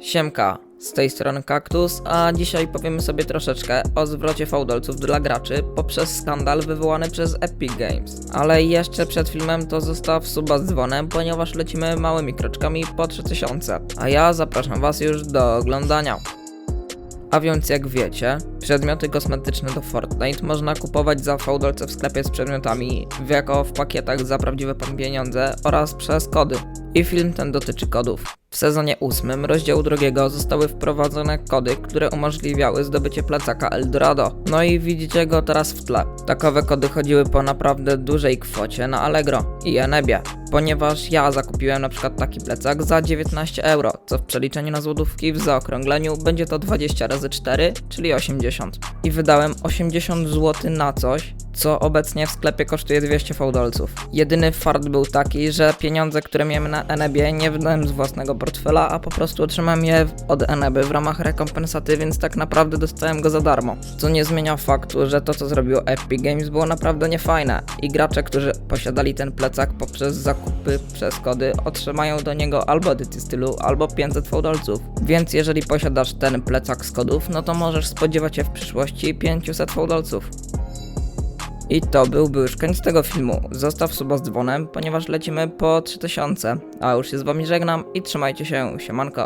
Siemka, z tej strony Kaktus, a dzisiaj powiemy sobie troszeczkę o zwrocie fałdolców dla graczy poprzez skandal wywołany przez Epic Games. Ale jeszcze przed filmem to zostaw suba z dzwonem, ponieważ lecimy małymi kroczkami po 3000, a ja zapraszam was już do oglądania. A więc jak wiecie, przedmioty kosmetyczne do Fortnite można kupować za fałdolce w sklepie z przedmiotami, w jako w pakietach za prawdziwe pieniądze oraz przez kody. I film ten dotyczy kodów. W sezonie 8 rozdziału drugiego zostały wprowadzone kody, które umożliwiały zdobycie plecaka Eldorado. No i widzicie go teraz w tle. Takowe kody chodziły po naprawdę dużej kwocie na Allegro i Enebie. Ponieważ ja zakupiłem na przykład taki plecak za 19 euro, co w przeliczeniu na złotówki w zaokrągleniu będzie to 20 razy 4, czyli 80. I wydałem 80 zł na coś, co obecnie w sklepie kosztuje 200 fałdolców. Jedyny fart był taki, że pieniądze, które miałem na Enebie nie wydałem z własnego portfela, a po prostu otrzymałem je od Eneby w ramach rekompensaty, więc tak naprawdę dostałem go za darmo. Co nie zmienia faktu, że to co zrobiło Epic Games było naprawdę niefajne i gracze, którzy posiadali ten plecak poprzez zakupy przez kody otrzymają do niego albo edycję stylu, albo 500 fałdolców. Więc jeżeli posiadasz ten plecak z kodów, no to możesz spodziewać się w przyszłości 500 fałdolców. I to byłby już koniec tego filmu. Zostaw suba z dzwonem, ponieważ lecimy po 3000. A już się z wami żegnam i trzymajcie się, siemanko.